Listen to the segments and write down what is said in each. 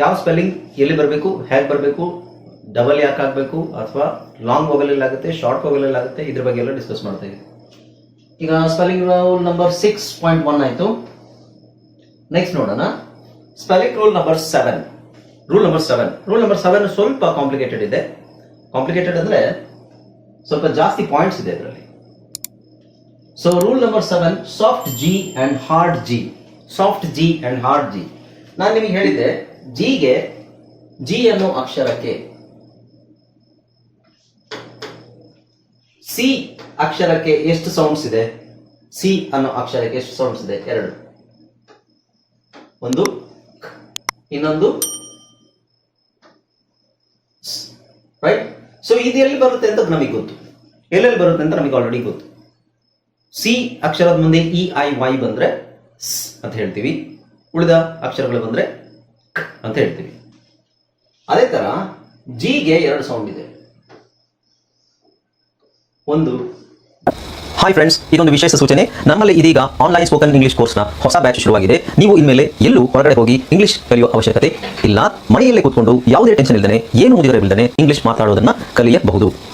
ಯಾವ ಸ್ಪೆಲ್ಲಿಂಗ್ ಎಲ್ಲಿ ಬರಬೇಕು, ಹೇಗೆ ಬರಬೇಕು ಡಬಲ್ ಯಾಕೆ ಆಗಬೇಕು ಅಥವಾ ಲಾಂಗ್ ವೊವೆಲ್ ಆಗುತ್ತೆ ಶಾರ್ಟ್ ವೊವೆಲ್ ಆಗುತ್ತೆ, ಇದ್ರ ಬಗ್ಗೆ ಎಲ್ಲ ಡಿಸ್ಕಸ್ ಮಾಡ್ತಾ ಈಗ spelling rule number six point one ಆಯಿತು. ನೆಕ್ಸ್ಟ್ ನೋಡೋಣ. Spelling rule number seven rule number seven rule number seven ಸ್ವಲ್ಪ ಕಾಂಪ್ಲಿಕೇಟೆಡ್ ಇದೆ. ಕಾಂಪ್ಲಿಕೇಟೆಡ್ ಅಂದರೆ ಸ್ವಲ್ಪ ಜಾಸ್ತಿ ಪಾಯಿಂಟ್ಸ್ ಇದೆ ಇದರಲ್ಲಿ. So rule number seven soft G and hard G soft G and hard G ನಾನು ನಿಮಗೆ ಹೇಳಿದ್ದೆ ಜಿಗೆ ಜಿ ಅನ್ನೋ ಅಕ್ಷರಕ್ಕೆ. ಸಿ ಅಕ್ಷರಕ್ಕೆ ಎಷ್ಟು ಸೌಂಡ್ಸ್ ಇದೆ? ಸಿ ಅನ್ನೋ ಅಕ್ಷರಕ್ಕೆ ಎಷ್ಟು ಸೌಂಡ್ಸ್ ಇದೆ? ಎರಡು. ಒಂದು ಇನ್ನೊಂದು ರೈಟ್ ಸೊ ಇದು ಎಲ್ಲಿ ಬರುತ್ತೆ ಅಂತ ನಮಗೆ ಗೊತ್ತು. ಎಲ್ಲೆಲ್ಲಿ ಬರುತ್ತೆ ಅಂತ ನಮಗೆ ಆಲ್ರೆಡಿ ಗೊತ್ತು. ಸಿ ಅಕ್ಷರದ ಮುಂದೆ ಇ, ಐ, ವೈ ಬಂದ್ರೆ ಸ್ ಅಂತ ಹೇಳ್ತೀವಿ. ಉಳಿದ ಅಕ್ಷರಗಳು ಬಂದ್ರೆ ಅಂತ ಹೇಳ್ತೀವಿ. ಅದೇ ತರ ಜಿಗೆ ಎರಡು ಸೌಂಡ್ ಇದೆ. ಒಂದು. ಹಾಯ್ ಫ್ರೆಂಡ್ಸ್ ಇದೊಂದು ವಿಶೇಷ ಸೂಚನೆ. ನಮ್ಮಲ್ಲಿ ಇದೀಗ ಆನ್ಲೈನ್ ಸ್ಪೋಕನ್ ಇಂಗ್ಲಿಷ್ ಕೋರ್ಸ್ನ ಹೊಸ ಬ್ಯಾಚ್ ಶುರುವಾಗಿದೆ. ನೀವು ಇನ್ಮೇಲೆ ಎಲ್ಲೂ ಹೊರಗಡೆ ಹೋಗಿ ಇಂಗ್ಲಿಷ್ ಕಲಿಯುವ ಅವಶ್ಯಕತೆ ಇಲ್ಲ. ಮನೆಯಲ್ಲೇ ಕೂತ್ಕೊಂಡು ಯಾವುದೇ ಟೆನ್ಷನ್ ಇಲ್ಲದೆ ಏನು ಮುಗಿದಿರಬಿಲ್ಲದೆ ಇಂಗ್ಲಿಷ್ ಮಾತಾಡೋದನ್ನ ಕಲಿಯಬಹುದು.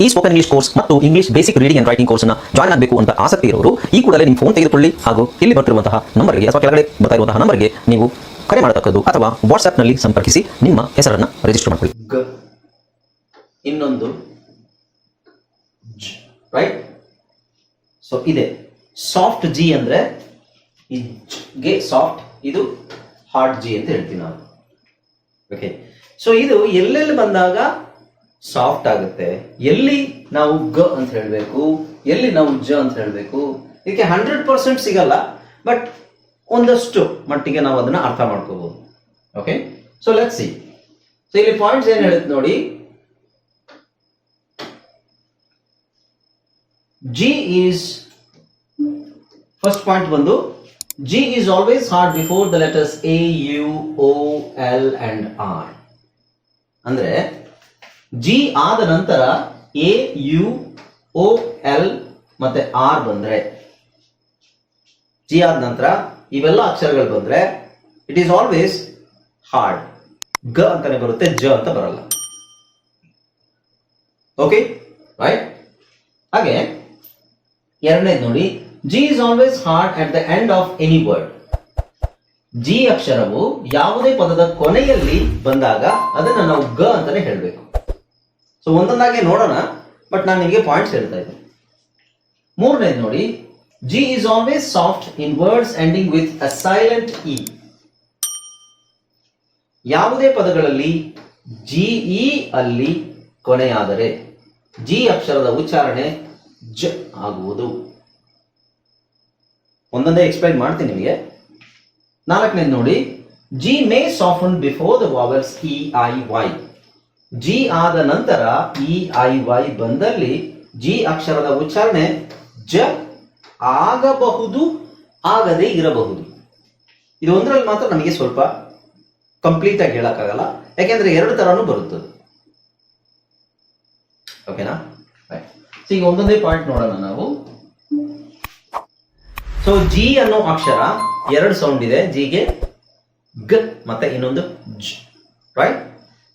ಈ ಸ್ಪೋಕನ್ ಇಂಗ್ಲಿಷ್ ಕೋರ್ಸ್ ಮತ್ತು English basic reading and writing ಕೋರ್ಸ್ನ ಜಾಯಿನ್ ಆಗಬೇಕು ಅಂತ ಆಸಕ್ತಿ ಇರೋರು ಈ ಕೂಡಲೇ ನಿಮ್ಮ ಫೋನ್ ತೆಗೆದುಕೊಳ್ಳಿ ಹಾಗೂ ಇಲ್ಲಿ ಬರ್ತಿರುವಂತಹ ನಂಬರ್ಗೆ ಅಥವಾ ಕೆಳಗಡೆ ಬರ್ತಾ ನಂಬರ್ಗೆ ನೀವು ಕರೆ ಮಾಡತಕ್ಕದ್ದು ಅಥವಾ ವಾಟ್ಸ್ಆ್ಯಪ್ನಲ್ಲಿ ಸಂಪರ್ಕಿಸಿ ನಿಮ್ಮ ಹೆಸರನ್ನು ರಿಜಿಸ್ಟರ್ ಮಾಡಿಕೊಳ್ಳಿ. ಇನ್ನೊಂದು ರೈಟ್ ಸೊ ಇದೆ. ಸಾಫ್ಟ್ ಜಿ ಅಂದ್ರೆ ಗೆ ಸಾಫ್ಟ್ ಇದು ಹಾರ್ಡ್ ಜಿ ಅಂತ ಹೇಳ್ತೀನಿ ನಾನು ಓಕೆ ಸೊ ಇದು ಎಲ್ಲೆಲ್ಲಿ ಬಂದಾಗ ಸಾಫ್ಟ್ ಆಗುತ್ತೆ. ಎಲ್ಲಿ ನಾವು ಗ ಅಂತ ಹೇಳಬೇಕು, ಎಲ್ಲಿ ನಾವು ಜ ಅಂತ ಹೇಳಬೇಕು, ಇದಕ್ಕೆ ಹಂಡ್ರೆಡ್ ಪರ್ಸೆಂಟ್ ಸಿಗಲ್ಲ, ಬಟ್ ಒಂದಷ್ಟು ಮಟ್ಟಿಗೆ ನಾವು ಅದನ್ನ ಅರ್ಥ ಮಾಡ್ಕೋಬಹುದು okay so let see so ಇಲ್ಲಿ ಪಾಯಿಂಟ್ಸ್ ಏನ್ ಹೇಳುತ್ತೆ ನೋಡಿ. ಜಿ ಈಸ್ ಫಸ್ಟ್ ಪಾಯಿಂಟ್ ಬಂದು G is always hard before the letters A U O L and R ಅಂದ್ರೆ ಜಿ ಆದ ನಂತರ ಎ, ಯು, ಓ, ಎಲ್ ಮತ್ತೆ ಆರ್ ಬಂದ್ರೆ. ಜಿ ಆದ ನಂತರ ಇವೆಲ್ಲ ಅಕ್ಷರಗಳು ಬಂದ್ರೆ ಇಟ್ ಈಸ್ ಆಲ್ವೇಸ್ ಹಾರ್ಡ್ ಗ ಅಂತಾನೆ ಬರುತ್ತೆ, ಜ ಅಂತ ಬರಲ್ಲ. ಓಕೆ ರೈಟ್ ಹಾಗೆ ಎರಡನೇದು ನೋಡಿ, G is always hard at the end of any word G ಅಕ್ಷರವು ಯಾವುದೇ ಪದದ ಕೊನೆಯಲ್ಲಿ ಬಂದಾಗ ಅದನ್ನ ನಾವು ಗ ಅಂತಾನೆ ಹೇಳಬೇಕು. ಸೊ ಒಂದೊಂದಾಗಿ ನೋಡೋಣ ಬಟ್ ನಾನು ನಿಮಗೆ ಪಾಯಿಂಟ್ಸ್ ಹೇಳ್ತಾ ಇದ್ದೀನಿ. ಮೂರನೇದು ನೋಡಿ G is always soft in words ending with a silent E ಯಾವುದೇ ಪದಗಳಲ್ಲಿ ಜಿ ಇ ಅಲ್ಲಿ ಕೊನೆಯಾದರೆ ಜಿ ಅಕ್ಷರದ ಉಚ್ಚಾರಣೆ ಜ ಆಗುವುದು. ಒಂದೊಂದೇ ಎಕ್ಸ್ಪ್ಲೈನ್ ಮಾಡ್ತೀನಿ ನಿಮಗೆ. ನಾಲ್ಕನೇದು ನೋಡಿ G may soft before the vowels E I Y G ಆದ ನಂತರ ಇ ಐ ವೈ ಬಂದಲ್ಲಿ ಜಿ ಅಕ್ಷರದ ಉಚ್ಚಾರಣೆ ಜ ಆಗಬಹುದು, ಆಗದೆ ಇರಬಹುದು. ಇದು ಒಂದರಲ್ಲಿ ಮಾತ್ರ ನಮಗೆ ಸ್ವಲ್ಪ ಕಂಪ್ಲೀಟ್ ಆಗಿ ಹೇಳಕ್ಕಾಗಲ್ಲ. ಯಾಕೆಂದ್ರೆ ಎರಡು ತರನು ಬರುತ್ತದೆ ಓಕೆನಾ ಸೊ ಈಗ ಒಂದೊಂದೇ ಪಾಯಿಂಟ್ ನೋಡೋಣ ನಾವು. ಸೊ ಜಿ ಅನ್ನೋ ಅಕ್ಷರ ಎರಡು ಸೌಂಡ್ ಇದೆ. ಜಿಗೆ ಗ ಮತ್ತೆ ಇನ್ನೊಂದು ಜ್. ರೈಟ್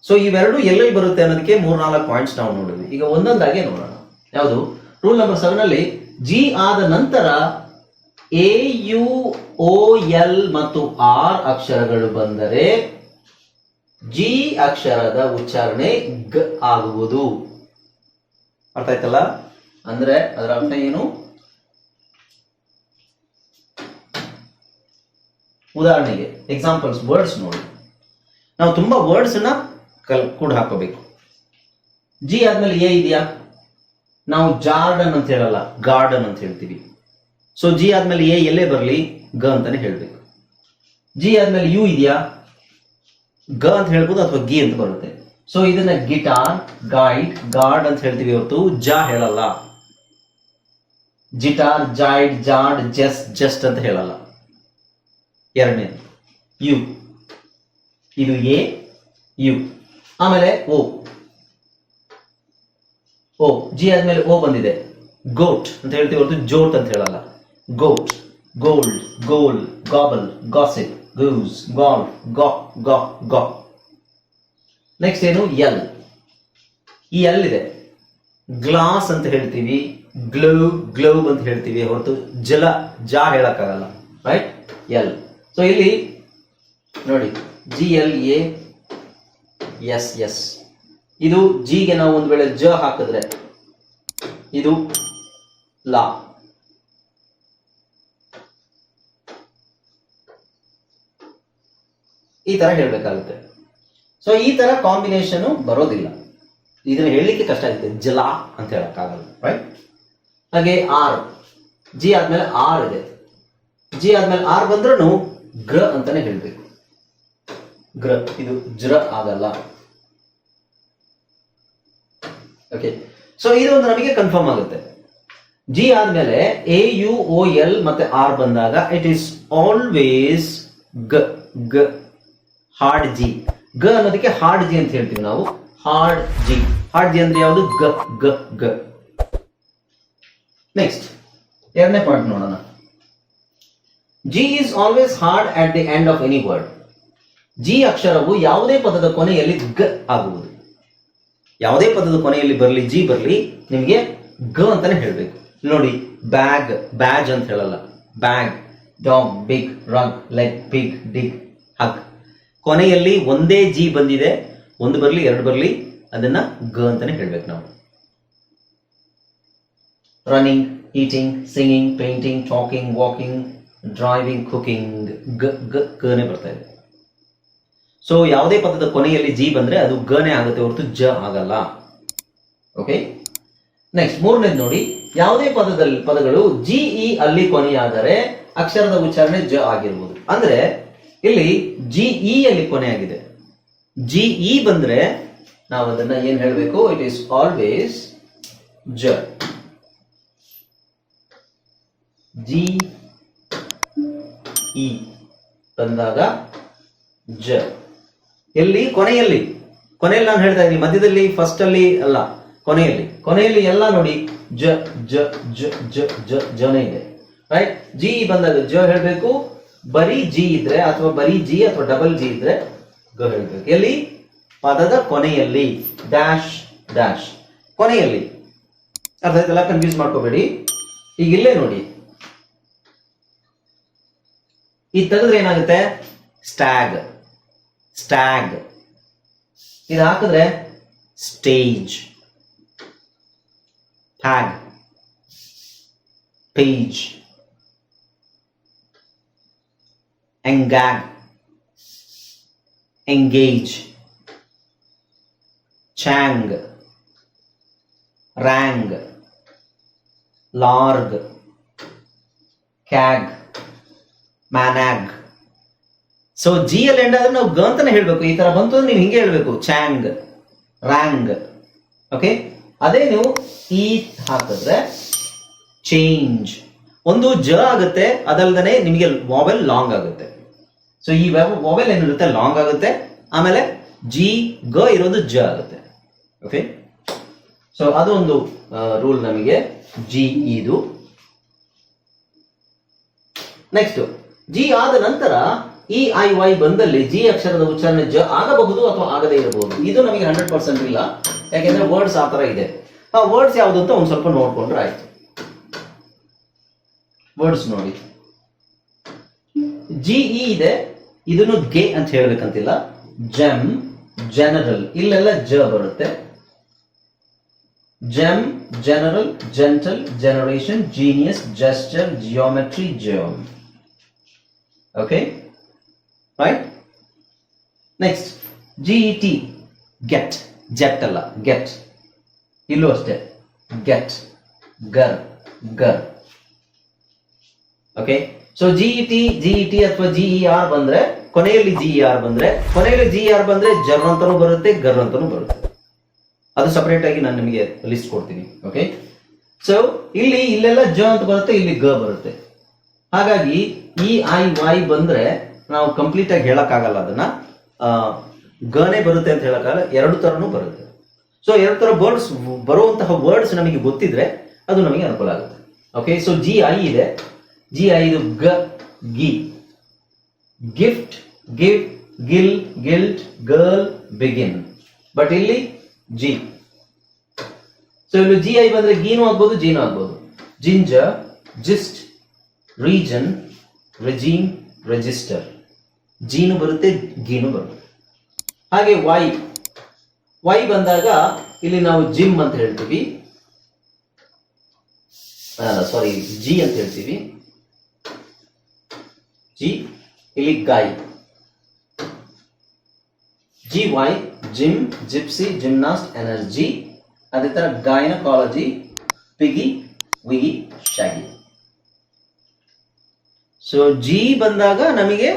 ಸೊ ಇವೆರಡು ಎಲ್ಲೆಲ್ಲಿ ಬರುತ್ತೆ ಅನ್ನೋದಕ್ಕೆ ಮೂರ್ನಾಲ್ಕು ಪಾಯಿಂಟ್ಸ್ ನಾವು ನೋಡಿದ್ವಿ. ಈಗ ಒಂದೊಂದಾಗೆ ನೋಡೋಣ. ಯಾವುದು? ರೂಲ್ ನಂಬರ್ ಸೆವೆನ್ ಅಲ್ಲಿ ಜಿ ಆದ ನಂತರ ಎ ಯು ಓ ಎಲ್ ಮತ್ತು ಆರ್ ಅಕ್ಷರಗಳು ಬಂದರೆ ಜಿ ಅಕ್ಷರದ ಉಚ್ಚಾರಣೆ ಗ ಆಗುವುದು. ಅರ್ಥ ಆಯ್ತಲ್ಲ? ಅಂದ್ರೆ ಅದರ ಅರ್ಥ ಏನು? ಉದಾಹರಣೆಗೆ ಎಕ್ಸಾಂಪಲ್ಸ್ ವರ್ಡ್ಸ್ ನೋಡಿ. ನಾವು ತುಂಬಾ ವರ್ಡ್ಸ್ನ ಕಲ್ ಕೂಡ ಹಾಕೋಬೇಕು. ಜಿ ಆದ್ಮೇಲೆ ಎ ಇದೆಯಾ? ನಾವು ಜಾರ್ಡನ್ ಅಂತ ಹೇಳಲ್ಲ, ಗಾರ್ಡನ್ ಅಂತ ಹೇಳ್ತೀವಿ. ಸೊ ಜಿ ಆದ್ಮೇಲೆ ಎ ಎಲ್ಲೇ ಬರಲಿ? ಗ ಅಂತಾನೆ ಹೇಳ್ಬೇಕು. ಜಿ ಆದ್ಮೇಲೆ ಯು ಇದೆಯಾ? ಗ ಅಂತ ಹೇಳ್ಬೋದು ಅಥವಾ ಗಿ ಅಂತ ಬರುತ್ತೆ. ಸೊ ಇದನ್ನ ಗಿಟಾರ್ ಗೈಡ್ ಗಾರ್ಡ್ ಅಂತ ಹೇಳ್ತೀವಿ ಹೊರತು, ಜ ಹೇಳಲ್ಲ. ಜಿಟಾರ್ ಜಾಯ್ಡ್ ಜಾಡ್ ಜಸ್ ಜಸ್ಟ್ ಅಂತ ಹೇಳಲ್ಲ. ಎರಡನೇ ಯು. ಇದು ಎ, ಯು. ಆಮೇಲೆ ಓ. ಓ ಜಿ ಆದ್ಮೇಲೆ ಓ ಬಂದಿದೆ. ಗೋಟ್ ಅಂತ ಹೇಳ್ತೀವಿ ಹೊರತು ಜೋಟ್ ಅಂತ ಹೇಳಲ್ಲ. Goat gold goal gobble gossip goose golf ಗಾ ಗಾ ಗಾ ನೆಕ್ಸ್ಟ್ ಏನು? ಎಲ್ ಈ ಎಲ್ ಇದೆ. ಗ್ಲಾಸ್ ಅಂತ ಹೇಳ್ತೀವಿ. ಗ್ಲೋವ್ ಗ್ಲೋವ್ ಅಂತ ಹೇಳ್ತೀವಿ. ಹೊರತು ಜಲ, ಜಾ ಹೇಳಕ್ಕಾಗಲ್ಲ. ರೈಟ್ ಎಲ್ ಸೊ ಇಲ್ಲಿ ನೋಡಿ G L A S S ಇದು ಜಿಗೆ ನಾವು ಒಂದು ವೇಳೆ ಜ ಹಾಕಿದ್ರೆ ಇದು ಲಾ. ಈ ತರ ಹೇಳಬೇಕಾಗುತ್ತೆ. ಸೊ ಈ ತರ ಕಾಂಬಿನೇಷನ್ ಬರೋದಿಲ್ಲ. ಇದನ್ನ ಹೇಳಲಿಕ್ಕೆ ಕಷ್ಟ ಆಗುತ್ತೆ. ಜಲಾ ಅಂತ ಹೇಳಕ್ಕಾಗಲ್ಲ ರೈಟ್ ಹಾಗೆ ಆರ್ ಜಿ ಆದ್ಮೇಲೆ ಆರ್ ಇದೆ. ಜಿ ಆದ್ಮೇಲೆ ಆರ್ ಬಂದ್ರೂ ಗ್ರ ಅಂತಾನೆ ಹೇಳ್ಬೇಕು. ಗ್ರ, ಇದು ಜ್ರ ಆಗಲ್ಲ. ಓಕೆ ಸೊ ಇದು ಒಂದು ನಮಗೆ ಕನ್ಫರ್ಮ್ ಆಗುತ್ತೆ. ಜಿ ಆದ್ಮೇಲೆ ಎ ಯು ಓ ಎಲ್ ಮತ್ತೆ ಆರ್ ಬಂದಾಗ ಇಟ್ ಈಸ್ ಆಲ್ವೇಸ್ ಗ ಗ ಹಾರ್ಡ್ ಜಿ ಗ ಅನ್ನೋದಕ್ಕೆ ಹಾರ್ಡ್ ಜಿ ಅಂತ ಹೇಳ್ತೀವಿ ನಾವು. ಹಾರ್ಡ್ ಜಿ ಹಾರ್ಡ್ ಜಿ ಅಂದ್ರೆ ಯಾವುದು? ಗ ಗ ಗ ನೆಕ್ಸ್ಟ್ ಎರಡನೇ ಪಾಯಿಂಟ್ ನೋಡೋಣ. G is always hard at the end of any word G ಅಕ್ಷರವು ಯಾವುದೇ ಪದದ ಕೊನೆಯಲ್ಲಿ ಗ ಆಗುವುದು. ಯಾವುದೇ ಪದದ ಕೊನೆಯಲ್ಲಿ ಬರಲಿ, ಜಿ ಬರಲಿ, ನಿಮಗೆ ಗ ಅಂತಾನೆ ಹೇಳಬೇಕು. ನೋಡಿ, ಬ್ಯಾಗ್, ಬ್ಯಾಜ್ ಅಂತ ಹೇಳಲ್ಲ. Bag, dog, big, rug, leg big dig, hug. ಕೊನೆಯಲ್ಲಿ ಒಂದೇ ಜಿ ಬಂದಿದೆ. ಒಂದು ಬರಲಿ, ಎರಡು ಬರಲಿ, ಅದನ್ನ ಗ ಅಂತಾನೆ ಹೇಳ್ಬೇಕು ನಾವು. Running, eating, singing, painting, talking, walking, driving cooking ಗ ಗ ಗನೇ ಬರ್ತಾ ಇದೆ. ಸೊ ಯಾವುದೇ ಪದದ ಕೊನೆಯಲ್ಲಿ ಜಿ ಬಂದ್ರೆ ಅದು ಗನೇ ಆಗುತ್ತೆ ಹೊರತು ಜ ಆಗಲ್ಲ. ಓಕೆ ನೆಕ್ಸ್ಟ್ ಮೂರನೇದು ನೋಡಿ. ಯಾವುದೇ ಪದದಲ್ಲಿ ಪದಗಳು ಜಿ, ಇ ಅಲ್ಲಿ ಕೊನೆಯಾದರೆ ಅಕ್ಷರದ ಉಚ್ಚಾರಣೆ ಜ ಆಗಿರ್ಬೋದು. ಅಂದ್ರೆ, ಇಲ್ಲಿ ಜಿ, ಇ ಅಲ್ಲಿ ಕೊನೆಯಾಗಿದೆ. ಜಿ, ಇ ಬಂದ್ರೆ ನಾವು ಅದನ್ನ ಏನ್ ಹೇಳಬೇಕು? ಇಟ್ ಈಸ್ ಆಲ್ವೇಸ್ ಜ. ಜಿ, ಇ ಬಂದಾಗ ಜ. ಎಲ್ಲಿ? ಕೊನೆಯಲ್ಲಿ. ಕೊನೆಯಲ್ಲಿ ನಾನು ಹೇಳ್ತಾ ಇದ್ದೀನಿ, ಮಧ್ಯದಲ್ಲಿ ಫಸ್ಟ್ ಅಲ್ಲಿ ಅಲ್ಲ, ಕೊನೆಯಲ್ಲಿ. ಕೊನೆಯಲ್ಲಿ ಎಲ್ಲ ನೋಡಿ, ಜ ಜ ಜ ಜ ಜ ಜನೇ ಇದೆ. ರೈಟ್ ಜಿ ಬಂದಾಗ ಜ ಹೇಳಬೇಕು, ಬರೀ ಜಿ ಇದ್ರೆ, ಅಥವಾ ಬರೀ ಜಿ ಅಥವಾ ಡಬಲ್ ಜಿ ಇದ್ರೆ ಗ ಹೇಳ್ಬೇಕು. ಎಲ್ಲಿ? ಪದದ ಕೊನೆಯಲ್ಲಿ. ಡ್ಯಾಶ್ ಡ್ಯಾಶ್ ಕೊನೆಯಲ್ಲಿ. ಅರ್ಥ ಆಯ್ತಲ್ಲ? ಕನ್ಫ್ಯೂಸ್ ಮಾಡ್ಕೋಬೇಡಿ. ಈಗ ಇಲ್ಲೇ ನೋಡಿ. ಈ ತೆಗೆದ್ರೆ ಏನಾಗುತ್ತೆ? ಸ್ಟ್ಯಾಗ್ ಸ್ಟ್ಯಾಗ್ ಇದು ಹಾಕಿದ್ರೆ ಸ್ಟೇಜ್ ಟ್ಯಾಗ್ ಪೇಜ್ ಎಂಗ್ಯಾಗ್ ಎಂಗೇಜ್ ಚಾಂಗ್ ರ್ಯಾಂಗ್ ಲಾರ್ಗ್ CAG ಮ್ಯಾನಾಗ್ so G L end ಆದ್ರೆ ನಾವು ಗ ಹೇಳಬೇಕು. ಹೇಳ್ಬೇಕು ಈ ತರ ಬಂತು ಅಂದ್ರೆ ನೀವು ಹಿಂಗೆ ಹೇಳ್ಬೇಕು. ಚಾಂಗ್ ರ್ಯಾಂಗ್ ಓಕೆ ಅದೇ ನೀವು ಈ ಹಾಕಿದ್ರೆ ಚೇಂಜ್ ಒಂದು ಜ ಆಗುತ್ತೆ, ಅದಲ್ದನೆ ನಿಮಗೆ ವಾವೆಲ್ ಲಾಂಗ್ ಆಗುತ್ತೆ. ಸೊ ಈ ವಾವೆಲ್ ಏನಿರುತ್ತೆ? ಲಾಂಗ್ ಆಗುತ್ತೆ. ಆಮೇಲೆ ಜಿ ಗ ಇರೋದು ಜ ಆಗುತ್ತೆ. ಓಕೆ ಸೊ ಅದೊಂದು ರೂಲ್ ನಮಗೆ ಜಿ ಇದು. ನೆಕ್ಸ್ಟ್ ಜಿ ಆದ ನಂತರ ಇ ಐ ವೈ ಬಂದಲ್ಲಿ ಜಿ ಅಕ್ಷರದ ಉಚ್ಚಾರಣೆ ಜ ಆಗಬಹುದು ಅಥವಾ ಆಗದೇ ಇರಬಹುದು? ಇದು ನಮಗೆ ಹಂಡ್ರೆಡ್ ಪರ್ಸೆಂಟ್ ಇಲ್ಲ. ಯಾಕೆಂದ್ರೆ ವರ್ಡ್ಸ್ ಆ ತರ ಇದೆ. ಆ ವರ್ಡ್ಸ್ ಯಾವುದು ಅಂತ ಒಂದ್ ಸ್ವಲ್ಪ ನೋಡ್ಕೊಂಡ್ರೆ ಆಯ್ತು. ವರ್ಡ್ಸ್ ನೋಡಿ. ಜಿ ಇ ಇದೆ. ಇದನ್ನು ಗೆ ಅಂತ ಹೇಳ್ಬೇಕಂತಿಲ್ಲ. GeM, general. ಇಲ್ಲೆಲ್ಲ ಜ ಬರುತ್ತೆ. Gem, general, gentle, generation, genius jester geometry, ಜಿಯೋಮ್. Okay right next G E get jet ಅಲ್ಲ. ಗೆಟ್ ಇಲ್ಲೂ ಅಷ್ಟೇ. Get ger ger okay so G E T G E T ಅಥವಾ ಜಿಇ ಆರ್ ಬಂದ್ರೆ, ಕೊನೆಯಲ್ಲಿ ಜಿ ಆರ್ ಬಂದ್ರೆ, ಕೊನೆಯಲ್ಲಿ ಜಿ ಆರ್ ಬಂದ್ರೆ ಜರ್ ಅಂತಾನೂ ಬರುತ್ತೆ ಗರ್ ಅಂತಾನೂ ಬರುತ್ತೆ. ಅದು ಸಪರೇಟ್ ಆಗಿ ನಾನು ನಿಮಗೆ ಲಿಸ್ಟ್ ಕೊಡ್ತೀನಿ. ಓಕೆ ಸೊ ಇಲ್ಲಿ, ಇಲ್ಲೆಲ್ಲ ಜ ಅಂತ ಬರುತ್ತೆ, ಇಲ್ಲಿ ಗ ಬರುತ್ತೆ. ಹಾಗಾಗಿ ಇ ಐ ವೈ ಬಂದ್ರೆ ನಾವು ಕಂಪ್ಲೀಟ್ ಆಗಿ ಹೇಳಕ್ಕಾಗಲ್ಲ ಅದನ್ನ. ಗನೇ ಬರುತ್ತೆ ಅಂತ ಹೇಳಕ್ಕಾಗಲ್ಲ, ಎರಡು ತರನೂ ಬರುತ್ತೆ. ಸೊ ಎರಡು ತರ ವರ್ಡ್ಸ್ ಬರುವಂತಹ ವರ್ಡ್ಸ್ ನಮಗೆ ಗೊತ್ತಿದ್ರೆ ಅದು ನಮಗೆ ಅನುಕೂಲ ಆಗುತ್ತೆ. ಓಕೆ ಸೊ ಜಿ ಐ ಇದೆ. ಜಿ ಐ ಇದು ಗ, ಗಿ. Gift give gill guilt girl begin but ಇಲ್ಲಿ ಜಿ ಸೊ ಇಲ್ಲಿ ಜಿ ಐ ಬಂದ್ರೆ ಗೀನು ಆಗ್ಬೋದು, ಜೀನು ಆಗ್ಬೋದು. Ginger gist region regime register ಜೀನು ಬರುತ್ತೆ, ಗೀನು ಬರುತ್ತೆ. ಹಾಗೆ ವೈ ವೈ ಬಂದಾಗ ಇಲ್ಲಿ ನಾವು ಜಿಮ್ ಅಂತ ಹೇಳ್ತೀವಿ. ಸಾರಿ ಜಿ ಅಂತ ಹೇಳ್ತೀವಿ. ಜಿ, ಇಲ್ಲಿ ಗಾಯ. G, Y, gym, gypsy, gymnast, energy. ಅದೇ ತರ gynaecology, piggy, wiggy shaggy so G ಬಂದಾಗ ನಮಗೆ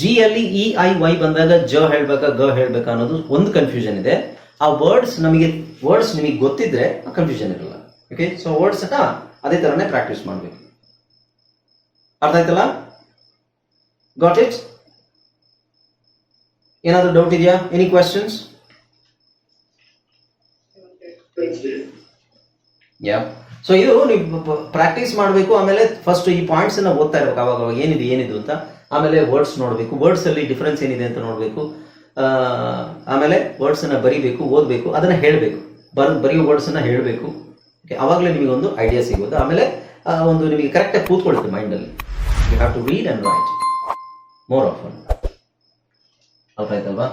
ಜಿ ಅಲ್ಲಿ ಇ ಐ ವೈ ಬಂದಾಗ ಜ ಹೇಳ್ಬೇಕಾ, ಗ ಹೇಳ್ಬೇಕಾ ಅನ್ನೋದು ಒಂದು ಕನ್ಫ್ಯೂಷನ್ ಇದೆ. ಆ ವರ್ಡ್ಸ್ ನಮಗೆ ವರ್ಡ್ಸ್ ನಿಮಗೆ ಗೊತ್ತಿದ್ರೆ ಆ ಕನ್ಫ್ಯೂಷನ್ ಇರಲ್ಲ. ಓಕೆ ಸೊ ವರ್ಡ್ಸ್ ಅದೇ ತರನೇ ಪ್ರಾಕ್ಟೀಸ್ ಮಾಡಬೇಕು. ಅರ್ಥ ಆಯ್ತಲ್ಲ? ಗಾಟ್ ಇಟ್ ಏನಾದರೂ ಡೌಟ್ ಇದೆಯಾ? ಎನಿ ಕ್ವೆಶನ್ಸ್ ಯಾ ಸೊ ಇದು ನೀವು ಪ್ರಾಕ್ಟೀಸ್ ಮಾಡಬೇಕು, ಆಮೇಲೆ ಫಸ್ಟ್ ಈ ಪಾಯಿಂಟ್ಸ್ ಅನ್ನ ಓದ್ತಾ ಇರ್ಬೇಕು. ಅವಾಗ ಅವಾಗ ಏನಿದೆ, ಏನಿದು ಅಂತ. ಆಮೇಲೆ ವರ್ಡ್ಸ್ ನೋಡಬೇಕು. ವರ್ಡ್ಸ್ ಅಲ್ಲಿ ಡಿಫರೆನ್ಸ್ ಏನಿದೆ ಅಂತ ನೋಡಬೇಕು. ಆಮೇಲೆ ವರ್ಡ್ಸ್ ಅನ್ನ ಬರಿಬೇಕು, ಓದಬೇಕು, ಅದನ್ನ ಹೇಳಬೇಕು. ಬರ್, ಬರೆಯೋ ವರ್ಡ್ಸ್ ಅನ್ನ ಹೇಳಬೇಕು. ಓಕೆ ಅವಾಗಲೇ ನಿಮಗೆ ಒಂದು ಐಡಿಯಾ ಸಿಗೋದು ಆಮೇಲೆ ಒಂದು ನಿಮಗೆ ಕರೆಕ್ಟಾಗಿ ಮೈಂಡ್ ಮೈಂಡಲ್ಲಿ you have to read and write more of ಅರ್ಥ ಆಯ್ತಲ್ವಾ?